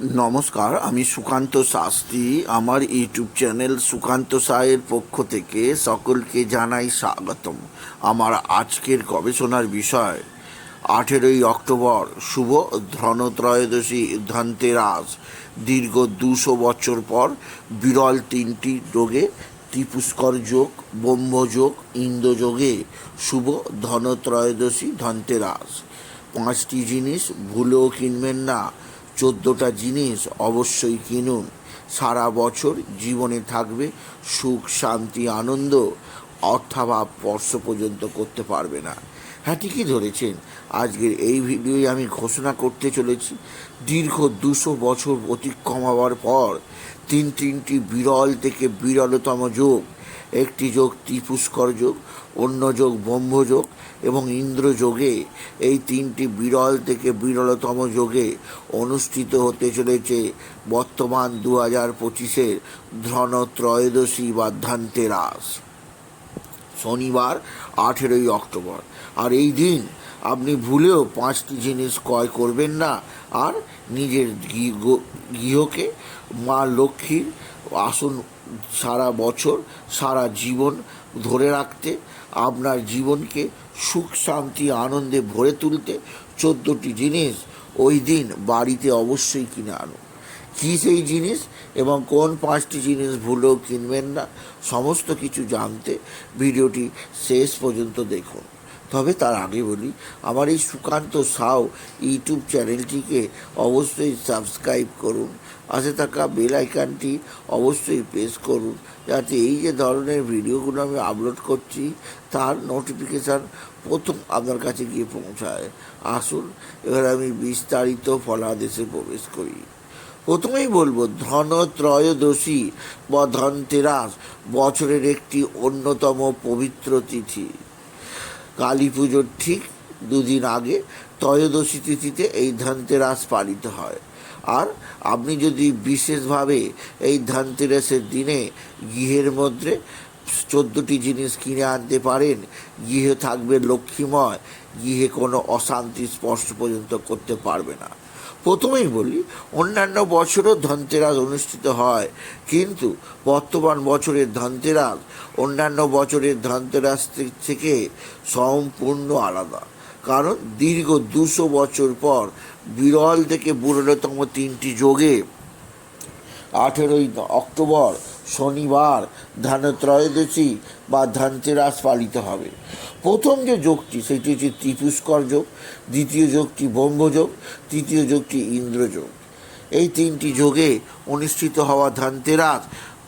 নমস্কার, আমি সুকান্ত শাস্ত্রী। আমার ইউটিউব চ্যানেল সুকান্ত সায়ের পক্ষ থেকে সকলকে জানাই স্বাগতম। আমার আজকের গবেষণার বিষয়, আঠেরোই অক্টোবর, শুভ ধনত্রয়োদশী ধনতেরাস। দীর্ঘ দুশো বছর পর বিরল তিনটি যোগে ত্রিপুষ্কর যোগ ব্রহ্মযোগ ইন্দ্রযোগে শুভ ধনত্রয়োদশী ধনতেরাস। পাঁচটি জিনিস ভুলেও কিনবেন না। চোদ্দোটা জিনিস অবশ্যই কিনুন। সারা বছর জীবনে থাকবে সুখ, শান্তি, আনন্দ অর্থাভাব স্পর্শ পর্যন্ত করতে পারবে না। হ্যাঁ ঠিকই ধরেছেন। আজকের এই ভিডিওয়ে আমি ঘোষণা করতে চলেছি, দীর্ঘ দুশো বছর অতিক্রম হওয়ার পর তিন তিনটি বিরল থেকে বিরলতম যোগ। একটি যোগ ত্রিপুষ্কর যোগ অন্য যোগ ব্রহ্মযোগ এবং ইন্দ্রযোগে এই তিনটি বিরল থেকে বিরলতম যোগে অনুষ্ঠিত হতে চলেছে বর্তমান দু হাজার পঁচিশের ধন ত্রয়োদশী বা ধনতেরাস শনিবার, আঠেরোই অক্টোবর। আর এই দিন আপনি ভুলেও পাঁচটি জিনিস ক্রয় করবেন না। আর নিজের গৃহ- গৃহকে, মা লক্ষ্মীর আসন সারা বছর, সারা জীবন ধরে রাখতে আপনার জীবনকে সুখ, শান্তি, আনন্দে ভরে তুলতে চোদ্দোটি জিনিস ওই দিন বাড়িতে অবশ্যই কিনে আনুন কী সেই জিনিস এবং কোন পাঁচটি জিনিস ভুলেও কিনবেন না, সমস্ত কিছু জানতে ভিডিওটি শেষ পর্যন্ত দেখুন। তবে তার আগে বলি, আমার এই সুকান্ত সাউ ইউটিউব চ্যানেলটিকে অবশ্যই সাবস্ক্রাইব করুন, পাশে থাকা বেল আইকনটি অবশ্যই প্রেস করুন, যাতে এই যে ধরনের ভিডিওগুলো আমি আপলোড করছি, তার নোটিফিকেশান প্রথম আপনার কাছে গিয়ে পৌঁছায়। আসুন, এবার আমি বিস্তারিত ফলাদেশে প্রবেশ করি। প্রথমেই বলব ধন ত্রয়োদশী বা ধনতেরাস বছরের একটি অন্যতম পবিত্র তিথি। কালী পুজোর ঠিক দুদিন আগে ত্রয়োদশী তিথিতে এই ধনতেরাস পালিত হয়। আর আপনি যদি বিশেষভাবে এই ধনতেরাসের দিনে গৃহের মধ্যে চোদ্দোটি জিনিস কিনে আনতে পারেন, গৃহে থাকবে লক্ষ্মীময়, গৃহে কোনো অশান্তি স্পর্শ পর্যন্ত করতে পারবে না। প্রথমেই বলি, অন্যান্য বছরও ধনতেরাস অনুষ্ঠিত হয়, কিন্তু বর্তমান বছরের ধনতেরাস অন্যান্য বছরের ধনতেরাস থেকে সম্পূর্ণ আলাদা। কারণ দীর্ঘ দুশো বছর পর বিরল থেকে বিরলতম তিনটি যোগে আঠেরোই অক্টোবর শনিবার ধনত্রয়োদশী বা ধনতেরাস পালিত হবে। প্রথম যে যোগটি, সেটি হচ্ছে ত্রিপুষ্কর যোগ, দ্বিতীয় যোগটি ব্রহ্মযোগ তৃতীয় যোগটি ইন্দ্রযোগ এই তিনটি যোগে অনুষ্ঠিত হওয়া ধনতেরাস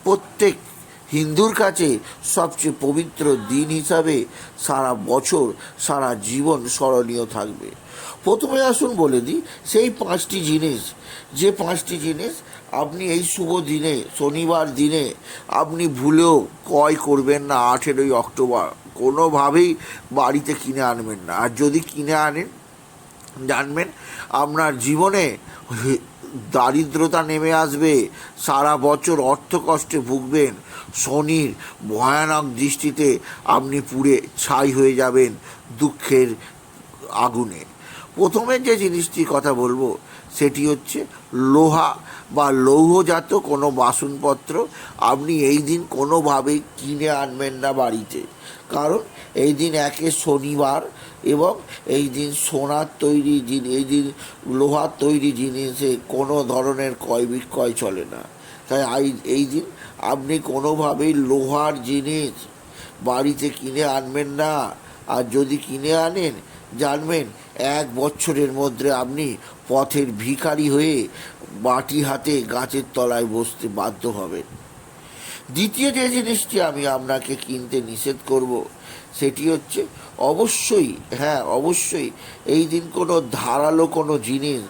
প্রত্যেক হিন্দুর কাছে সবচেয়ে পবিত্র দিন হিসাবে সারা বছর, সারা জীবন স্মরণীয় থাকবে। প্রথমে আসুন বলে দিই, সেই পাঁচটি জিনিস, যে পাঁচটি জিনিস আপনি এই শুভ দিনে, শনিবার দিনে আপনি ভুলেও ক্রয় করবেন না আঠেরোই অক্টোবর। কোনোভাবেই বাড়িতে কিনে আনবেন না। আর যদি কিনে আনেন, জানবেন আপনার জীবনে দারিদ্রতা নেমে আসবে, সারা বছর অর্থ কষ্টে ভুগবেন, শনির ভয়ানক দৃষ্টিতে আপনি পুড়ে ছাই হয়ে যাবেন দুঃখের আগুনে। প্রথমে যে জিনিসটির কথা বলব, সেটি হচ্ছে লোহা বা লৌহজাত কোনো বাসনপত্র আপনি এই দিন কোনোভাবেই কিনে আনবেন না বাড়িতে। কারণ এই দিন একে শনিবার এবং এই দিন সোনার তৈরি জিনিস এই দিন লোহার তৈরি জিনিসে কোনো ধরনের ক্রয় বিক্রয় চলে না। তাই এই দিন আপনি কোনোভাবেই লোহার জিনিস বাড়িতে কিনে আনবেন না। আর যদি কিনে আনেন জানবেন, এক বছরের মধ্যে আপনি পথের ভিখারি হয়ে বাটি হাতে গাছের তলায় বসতে বাধ্য হবেন। দ্বিতীয় যে জিনিসটি আমি আপনাকে কিনতে নিষেধ করব, সেটি হচ্ছে অবশ্যই হ্যাঁ অবশ্যই এই দিন কোনো ধারালো কোনো জিনিস,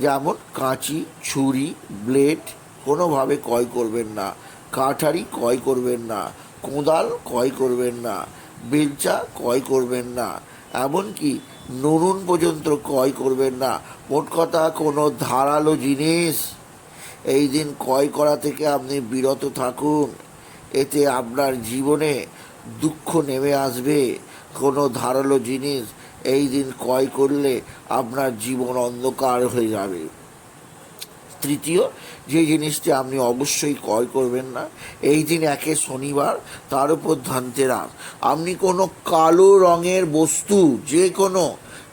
যেমন কাঁচি, ছুরি, ব্লেড, কোনোভাবে ক্রয় করবেন না। কাঠারি ক্রয় করবেন না। কোদাল ক্রয় করবেন না। বেলচা ক্রয় করবেন না। এমনকি নুনুন পর্যন্ত ক্রয় করবেন না। মোট কথা, কোনো ধারালো জিনিস এই দিন ক্রয় করা থেকে আপনি বিরত থাকুন। এতে আপনার জীবনে দুঃখ নেমে আসবে। কোনো ধারালো জিনিস এই দিন ক্রয় করলে আপনার জীবন অন্ধকার হয়ে যাবে। তৃতীয়, যে জিনিসটি আপনি অবশ্যই ক্রয় করবেন না, এই দিন একে শনিবার, তার উপর ধনতেরাস। আপনি কোনো কালো রঙের বস্তু, যে কোনো,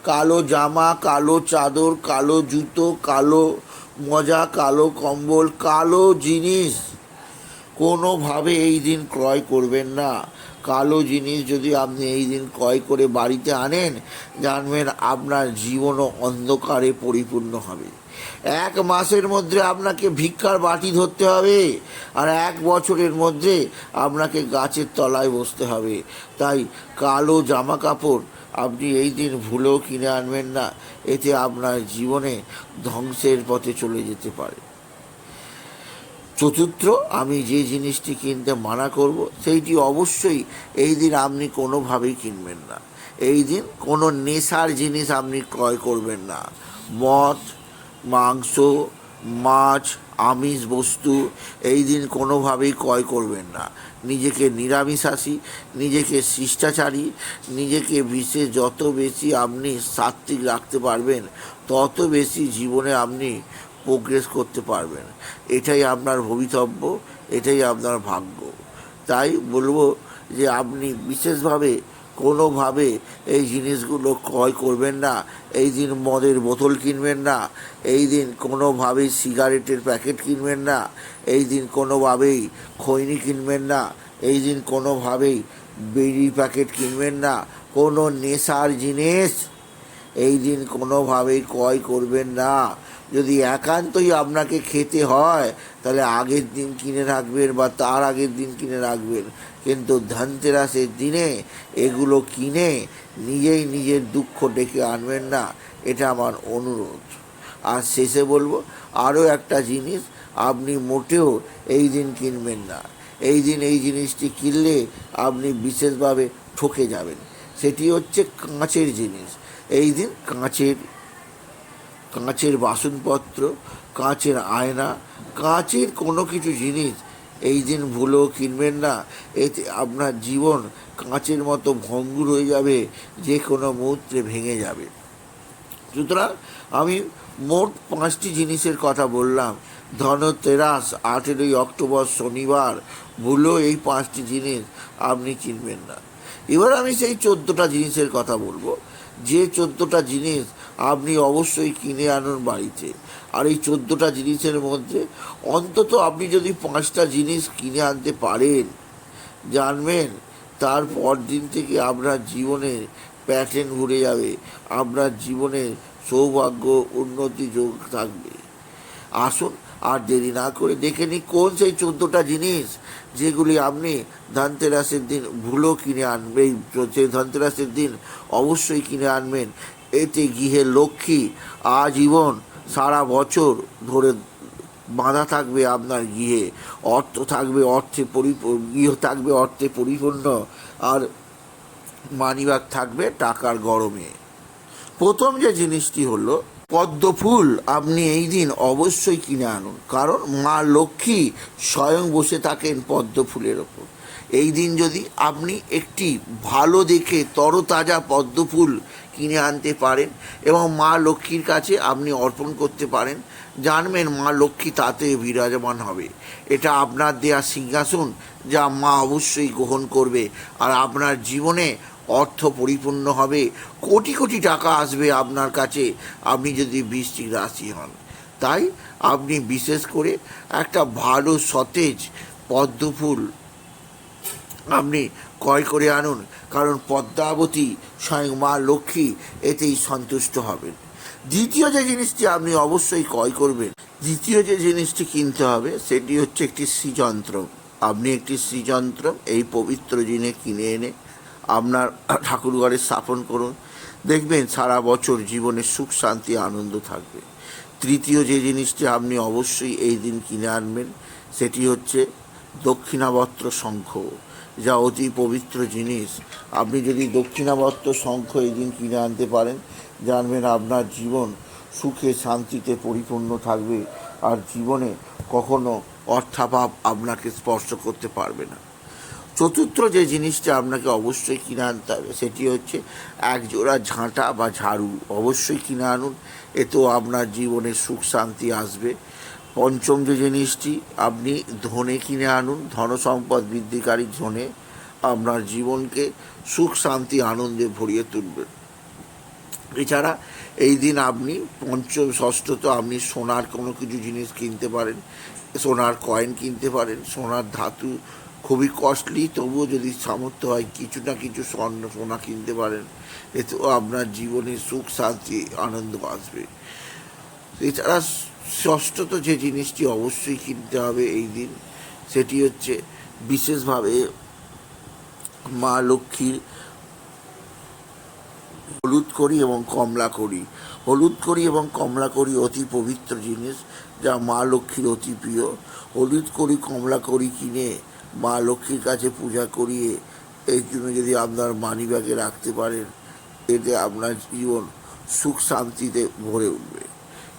কালো জামা, কালো চাদর, কালো জুতো, কালো মজা, কালো কম্বল, কালো জিনিস, কোনোভাবে এই দিন ক্রয় করবেন না। কালো জিনিস যদি আপনি এই দিন ক্রয় করে বাড়িতে আনেন, জানবেন আপনার জীবনও অন্ধকারে পরিপূর্ণ হবে। এক মাসের মধ্যে আপনাকে ভিক্ষার বাটি ধরতে হবে আর এক বছরের মধ্যে আপনাকে গাছের তলায় বসতে হবে। তাই কালো জামা কাপড় আপনি এই দিন ভুলেও কিনে আনবেন না। এতে আপনার জীবনে ধ্বংসের পথে চলে যেতে পারে। চতুর্থ, আমি যে জিনিসটি কিনতে মানা করব, সেইটি অবশ্যই এই দিন আপনি কোনোভাবেই কিনবেন না। এই দিন কোনো নেশার জিনিস আপনি ক্রয় করবেন না। মদ মাংস, মাছ, আমিষ বস্তু এই দিন কোনোভাবেই ক্রয় করবেন না। নিজেকে নিরামিষাশী, নিজেকে শিষ্টাচারী, নিজেকে বিশেষ যত বেশি আপনি সাত্ত্বিক রাখতে পারবেন, তত বেশি জীবনে আপনি প্রোগ্রেস করতে পারবেন। এটাই আপনার ভবিতব্য, এটাই আপনার ভাগ্য। তাই বলব যে আপনি বিশেষভাবে কোনোভাবে এই জিনিসগুলো ক্রয় করবেন না, এই দিন মদের বোতল কিনবেন না, এই দিন কোনোভাবেই সিগারেটের প্যাকেট কিনবেন না, এই দিন কোনোভাবেই খৈনি কিনবেন না, এই দিন কোনোভাবেই বিড়ি প্যাকেট কিনবেন না, কোনো নেশার জিনিস এই দিন কোনোভাবেই ক্রয় করবেন না। যদি একান্তই আপনাকে খেতে হয়, তাহলে আগের দিন কিনে রাখবেন বা তার আগের দিন কিনে রাখবেন। কিন্তু ধনতেরাসের দিনে এগুলো কিনে নিজেই নিজের দুঃখ ডেকে আনবেন না, এটা আমার অনুরোধ। আর শেষে বলব, আরও একটা জিনিস, আপনি মোটেও এই দিন কিনবেন না। এই দিন এই জিনিসটি কিনলে আপনি বিশেষভাবে ঠকে যাবেন। সেটি হচ্ছে কাঁচের জিনিস। এই দিন কাঁচের কাঁচের বাসনপত্র, কাঁচের আয়না, কাঁচের কোনো কিছু জিনিস এই দিন ভুলেও কিনবেন না। এতে আপনার জীবন কাঁচের মতো ভঙ্গুর হয়ে যাবে যে কোনো মুহূর্তে ভেঙে যাবে। সুতরাং আমি মোট পাঁচটি জিনিসের কথা বললাম। ধনতেরাস, আঠেরোই অক্টোবর শনিবার, ভুলেও এই পাঁচটি জিনিস আপনি কিনবেন না। এবার আমি সেই চোদ্দোটা জিনিসের কথা বলব। যে চোদ্দোটা জিনিস আপনি অবশ্যই কিনে আনুন বাড়িতে। আর এই চোদ্দোটা জিনিসের মধ্যে অন্তত আপনি যদি পাঁচটা জিনিস কিনে আনতে পারেন, জানবেন তারপর দিন থেকে আপনার জীবনের প্যাটার্ন ঘুরে যাবে, আপনার জীবনের সৌভাগ্য, উন্নতি যোগ থাকবে। আসুন আর দেরি না করে দেখে নিই কোন সেই চোদ্দোটা জিনিস যেগুলি আপনি ধনতেরাসের দিন ভুলো কিনে আনবে এই সেই ধনতেরাসের দিন অবশ্যই কিনে আনবেন। এতে গৃহে লক্ষ্মী, আজীবন সারা বছর ধরে বাঁধা থাকবে আপনার গৃহে। অর্থ থাকবে, অর্থে পরি গৃহ থাকবে, অর্থে পরিপূর্ণ। আর মানিব্যাগ থাকবে টাকার গরমে। প্রথম যে জিনিসটি হলো, পদ্ম ফুল আপনি এই দিন অবশ্যই কিনে আনুন। কারণ মা লক্ষ্মী স্বয়ং বসে থাকেন পদ্ম ফুলের ওপর। এই দিন যদি আপনি একটি ভালো দেখে তরতাজা পদ্ম ফুল কিনে আনতে পারেন এবং মা লক্ষ্মীর কাছে আপনি অর্পণ করতে পারেন। জানবেন মা লক্ষ্মী তাতে বিরাজমান হবে। এটা আপনার দেয়া সিংহাসন যা মা অবশ্যই গ্রহণ করবে আর আপনার জীবনে অর্থ পরিপূর্ণ হবে। কোটি কোটি টাকা আসবে আপনার কাছে। আপনি যদি বৃষ্টিক রাশি হন, তাই আপনি বিশেষ করে একটা ভালো সতেজ পদ্মফুল আপনি ক্রয় করে আনুন, কারণ পদ্মাবতী স্বয়ং মা লক্ষ্মী এতেই সন্তুষ্ট হবেন। দ্বিতীয় যে জিনিসটি আপনি অবশ্যই ক্রয় করবেন, দ্বিতীয় যে জিনিসটি কিনতে হবে, সেটি হচ্ছে একটি শ্রীযন্ত্র। আপনি একটি শ্রীযন্ত্র, এই পবিত্র দিনে কিনে এনে আপনার ঠাকুরঘরে স্থাপন করুন। দেখবেন সারা বছর জীবনে সুখ, শান্তি, আনন্দ থাকবে। তৃতীয় যে জিনিসটি আপনি অবশ্যই এই দিন কিনে আনবেন, সেটি হচ্ছে দক্ষিণাবস্ত্র শঙ্খ। যা অতি পবিত্র জিনিস। আপনি যদি দক্ষিণাবস্ত্র শঙ্খ এই দিন কিনে আনতে পারেন, জানবেন আপনার জীবন সুখে শান্তিতে পরিপূর্ণ থাকবে আর জীবনে কখনো অর্থাভাব আপনাকে স্পর্শ করতে পারবে না। চতুর্থ যে জিনিসটা আপনাকে অবশ্যই কিনে আনতে হবে, সেটি হচ্ছে এক জোড়া ঝাঁটা বা ঝাড়ু অবশ্যই কিনে আনুন। এতেও আপনার জীবনে সুখ শান্তি আসবে। পঞ্চম যে জিনিসটি, আপনি ধনে কিনে আনুন ধন সম্পদ বৃদ্ধিকারী ধনে আপনার জীবনকে সুখ, শান্তি, আনন্দে ভরিয়ে তুলবেন। এছাড়া এই দিন আপনি পঞ্চম ষষ্ঠত আপনি সোনার কোনো কিছু জিনিস কিনতে পারেন, সোনার কয়েন কিনতে পারেন, সোনার ধাতু খুবই কস্টলি তবুও যদি সামর্থ্য হয় কিছু না কিছু স্বর্ণ, সোনা কিনতে পারেন, এতেও আপনার জীবনে সুখ, শান্তি, আনন্দ আসবে। এছাড়া ষষ্ঠত যে জিনিসটি অবশ্যই কিনতে হবে এই দিন, সেটি হচ্ছে বিশেষভাবে মা লক্ষ্মীর হলুদ করি এবং কমলা করি। হলুদ করি এবং কমলা করি অতি পবিত্র জিনিস, যা মা লক্ষ্মীর অতি প্রিয়। হলুদ করি, কমলা করি কিনে মা লক্ষ্মীর কাছে পূজা করিয়ে এই জন্য যদি আপনার মানি ব্যাগে রাখতে পারেন, এতে আপনার জীবন সুখ শান্তিতে ভরে উঠবে।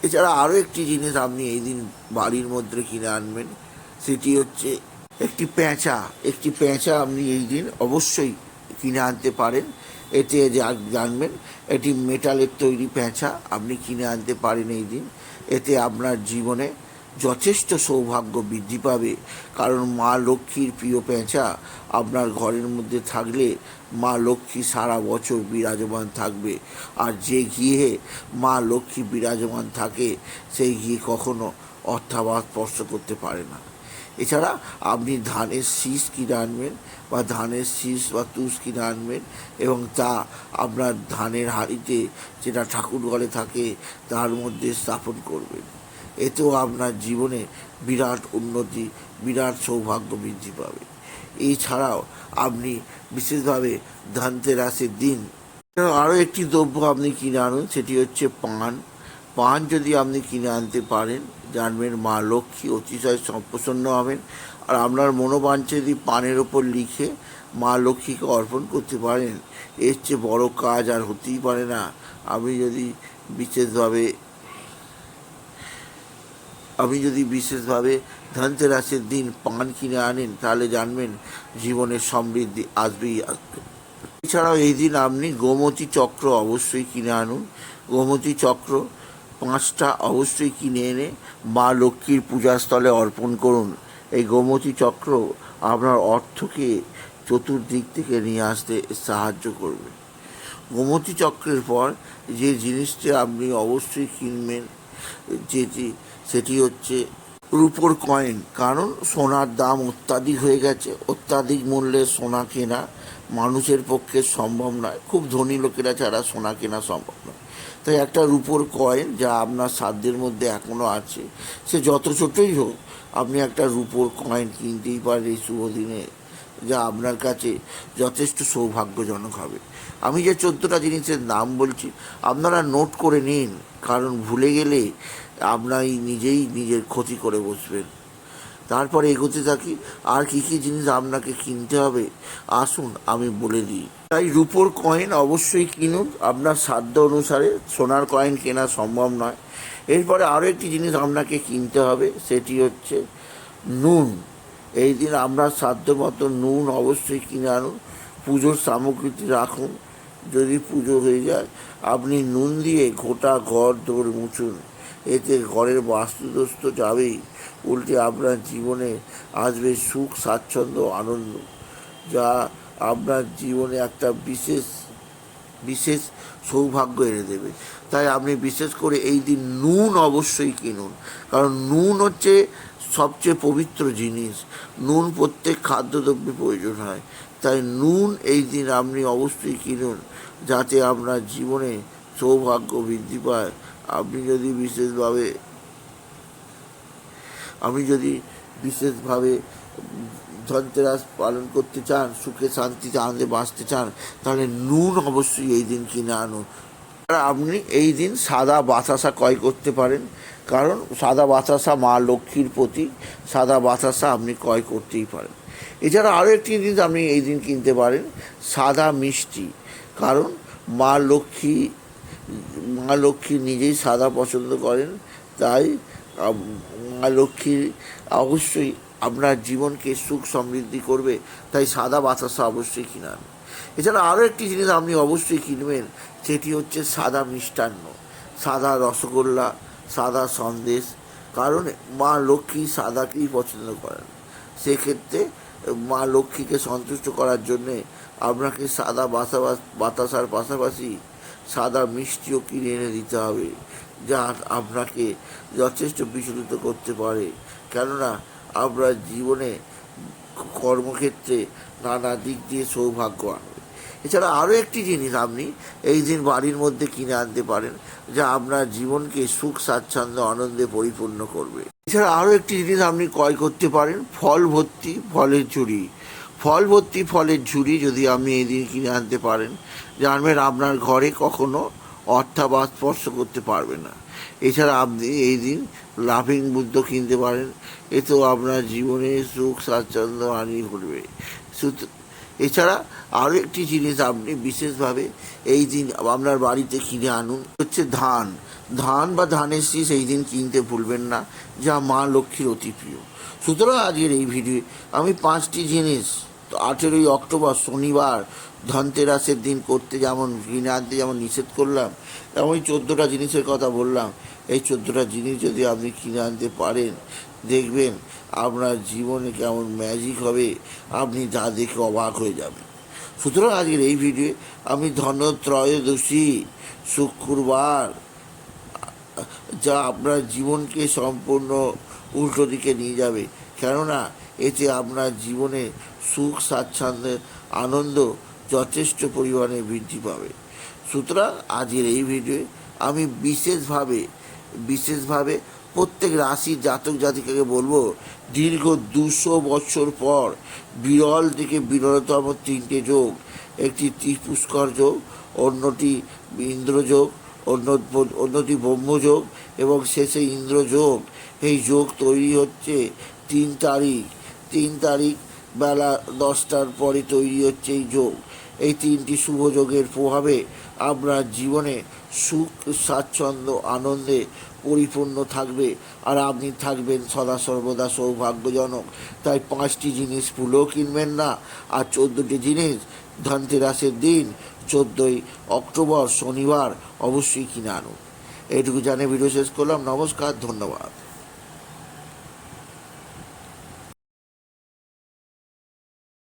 এছাড়া আরও একটি জিনিস আপনি এই দিন বাড়ির মধ্যে কিনে আনবেন, সেটি হচ্ছে একটি প্যাঁচা একটি প্যাঁচা আপনি এই দিন অবশ্যই কিনে আনতে পারেন। এতে যা- জানবেন, এটি মেটালের তৈরি প্যাঁচা আপনি কিনে আনতে পারেন এই দিন। এতে আপনার জীবনে যথেষ্ট সৌভাগ্য বৃদ্ধি পাবে। কারণ মা লক্ষ্মীর প্রিয় পেঁচা আপনার ঘরের মধ্যে থাকলে মা লক্ষ্মী সারা বছর বিরাজমান থাকবে। আর যে গৃহে মা লক্ষ্মী বিরাজমান থাকে, সেই গৃহে কখনো অর্থাভাব স্পর্শ করতে পারে না। এছাড়া আপনি ধানের শীষ কিনে আনবেন বা ধানের শীষ বা তুষ কিনে আনবেন এবং তা আপনার ধানের হাঁড়িতে যেটা ঠাকুর ঘরে থাকে, তার মধ্যে স্থাপন করবেন। এতেও আপনার জীবনে বিরাট উন্নতি, বিরাট সৌভাগ্য বৃদ্ধি পাবে। এছাড়াও আপনি বিশেষভাবে ধনতেরাসের দিন। আরও একটি দ্রব্য আপনি কিনে আনুন, সেটি হচ্ছে পান। পান যদি আপনি কিনে আনতে পারেন, জানবেন মা লক্ষ্মী অতিশয় প্রসন্ন হবেন। আর আপনার মনোবাঞ্ছা যদি পানের ওপর লিখে মা লক্ষ্মীকে অর্পণ করতে পারেন, এর চেয়ে বড় কাজ আর হতেই পারে না। আপনি যদি বিশেষভাবে আপনি যদি বিশেষভাবে ধনতেরাসের দিন পান কিনে আনেন, তাহলে জানবেন জীবনের সমৃদ্ধি আসবেই আসবে। এছাড়াও এই দিন আপনি গোমতী চক্র অবশ্যই কিনে আনুন। গোমতী চক্র পাঁচটা অবশ্যই কিনে এনে মা লক্ষ্মীর পূজাস্থলে অর্পণ করুন। এই গোমতী চক্র আপনার অর্থকে চতুর্দিক থেকে নিয়ে আসতে সাহায্য করবে। গোমতী চক্রের পর যে জিনিসটি আপনি অবশ্যই কিনবেন যেটি সেটি হচ্ছে রূপোর কয়েন। কারণ সোনার দাম অত্যাধিক হয়ে গেছে, অত্যাধিক মূল্যে সোনা কেনা মানুষের পক্ষে সম্ভব নয়। খুব ধনী লোকেরা ছাড়া সোনা কেনা সম্ভব নয়। তাই একটা রূপোর কয়েন যা আপনার সাধ্যের মধ্যে এখনও আছে, সে যত ছোটই হোক, আপনি একটা রূপোর কয়েন কিনতেই পারেন এই শুভ দিনে, যা আপনার কাছে যথেষ্ট সৌভাগ্যজনক হবে। আমি যে চোদ্দোটা জিনিসের নাম বলছি, আপনারা নোট করে নিন, কারণ ভুলে গেলে আপনারই নিজেই নিজের ক্ষতি করে বসবেন। তারপরে এগোতে থাকি, আর কী কী জিনিস আপনাকে কিনতে হবে, আসুন আমি বলে দিই। তাই রূপোর কয়েন অবশ্যই কিনুন, আপনার সাধ্য অনুসারে সোনার কয়েন কেনা সম্ভব নয়। এরপরে আরও একটি জিনিস আপনাকে কিনতে হবে, সেটি হচ্ছে নুন। এই দিন আপনার সাধ্য মতো নুন অবশ্যই কিনে আনুন, পুজোর সামগ্রীতে রাখুন যদি পুজো হয়ে যায়, আপনি নুন দিয়ে গোটা ঘর দৌড় মুছুন। এতে ঘরের বাস্তুদোষ তো যাবেই। উল্টে আপনার জীবনে আসবে সুখ, স্বাচ্ছন্দ্য, আনন্দ, যা আপনার জীবনে একটা বিশেষ বিশেষ সৌভাগ্য এনে দেবে। তাই আপনি বিশেষ করে এই দিন নুন অবশ্যই কিনুন। কারণ নুন হচ্ছে সবচেয়ে পবিত্র জিনিস। নুন প্রত্যেক খাদ্যদ্রব্যে প্রয়োজন হয়। তাই নুন এই দিন আপনি অবশ্যই কিনুন। যাতে আপনার জীবনে সৌভাগ্য বৃদ্ধি পায় আপনি যদি বিশেষভাবে আমি যদি বিশেষভাবে ধনতেরাস পালন করতে চান, সুখে শান্তিতে আনন্দে বাঁচতে চান, তাহলে নুন অবশ্যই এই দিন কিনে আনুন। আপনি এই দিন সাদা বাতাসা ক্রয় করতে পারেন, কারণ সাদা বাতাসা মা লক্ষ্মীর প্রতি, সাদা বাতাসা আপনি ক্রয় করতেই পারেন। এছাড়া আরও একটি জিনিস আপনি এই দিন কিনতে পারেন, সাদা মিষ্টি। কারণ মা লক্ষ্মী মা লক্ষ্মী নিজেই সাদা পছন্দ করেন, তাই মা লক্ষ্মীর অবশ্যই আপনার জীবনকে সুখ সমৃদ্ধি করবে, তাই সাদা বাতাসা অবশ্যই কিনান। এছাড়া আরও একটি জিনিস আপনি অবশ্যই কিনবেন, সেটি হচ্ছে সাদা মিষ্টান্ন, সাদা রসগোল্লা, সাদা সন্দেশ, কারণ মা লক্ষ্মী সাদাকেই পছন্দ করেন। সেক্ষেত্রে মা লক্ষ্মীকে সন্তুষ্ট করার জন্যে আপনাকে সাদা বাতাসার পাশাপাশি সাদা মিষ্টিও কিনে এনে দিতে হবে, যা আপনাকে যথেষ্ট বিচলিত করতে পারে। কেননা, আপনার জীবনে কর্মক্ষেত্রে নানা দিক দিয়ে সৌভাগ্য আনবে এছাড়া আরও একটি জিনিস আপনি এই দিন বাড়ির মধ্যে কিনে আনতে পারেন, যা আপনার জীবনকে সুখ, স্বাচ্ছন্দ্য, আনন্দে পরিপূর্ণ করবে। এছাড়া আরও একটি জিনিস আপনি ক্রয় করতে পারেন, ফল ভর্তি ফলের ঝুড়ি। ফল ভর্তি ফলের ঝুড়ি যদি আপনি এই দিন কিনে আনতে পারেন, জানবেন আপনার ঘরে কখনো অর্থাবাস স্পর্শ করতে পারবে না। এছাড়া আপনি এই দিন লাফিং বুদ্ধ কিনতে পারেন, এতেও আপনার জীবনে সুখ, স্বাচ্ছন্দ্য আনি ঘটবে। এছাড়া আরও একটি জিনিস আপনি বিশেষভাবে এই দিন আপনার বাড়িতে কিনে আনুন হচ্ছে ধান। ধান বা ধানের শীষ এই দিন কিনতে ভুলবেন না, যা মা লক্ষ্মীর অতি প্রিয়। সুতরাং আজকের এই ভিডিও আমি পাঁচটি জিনিস আঠেরোই অক্টোবর শনিবার ধনতেরাসের দিন করতে যেমন কিনে আনতে যেমন নিষেধ করলাম, তেমনই চোদ্দোটা জিনিসের কথা বললাম। এই চোদ্দোটা জিনিস যদি আপনি কিনে আনতে পারেন, দেখবেন আপনার জীবনে কেমন ম্যাজিক হবে, আপনি যা দেখে অবাক হয়ে যাবেন। সুতরাং আজকের এই ভিডিও আমি ধনত্রয়োদশী শুক্রবার, যা আপনার জীবনকে সম্পূর্ণ উল্টো দিকে নিয়ে যাবে। কেননা এতে আপনার জীবনে সুখ স্বাচ্ছন্দ্যের আনন্দ যথেষ্ট পরিমাণে বৃদ্ধি পাবে। সুতরাং আজকের এই ভিডিওয়ে আমি বিশেষভাবে বিশেষভাবে প্রত্যেক রাশির জাতক জাতিকাকে বলব, দীর্ঘ দুশো বছর পর বিরল থেকে বিরলতম তিনটে যোগ, একটি ত্রিপুষ্কর যোগ, অন্যটি ইন্দ্রযোগ অন্য অন্যটি ব্রহ্মযোগ এবং শেষে ইন্দ্রযোগ এই যোগ তৈরি হচ্ছে তিন তারিখ তিন তারিখ বেলা দশটার পরে তৈরি হচ্ছে এই যোগ। এই তিনটি শুভ যোগের প্রভাবে আপনার জীবনে সুখ, স্বাচ্ছন্দ্য, আনন্দে পরিপূর্ণ থাকবে আর আপনি থাকবেন সদা সর্বদা সৌভাগ্যজনক। তাই পাঁচটি জিনিস ফুলও কিনবেন না আর চোদ্দোটি জিনিস ধনতেরাসের দিন, চোদ্দোই অক্টোবর শনিবার অবশ্যই কিনে আনুন। এইটুকু জানে ভিডিও শেষ করলাম। নমস্কার, ধন্যবাদ।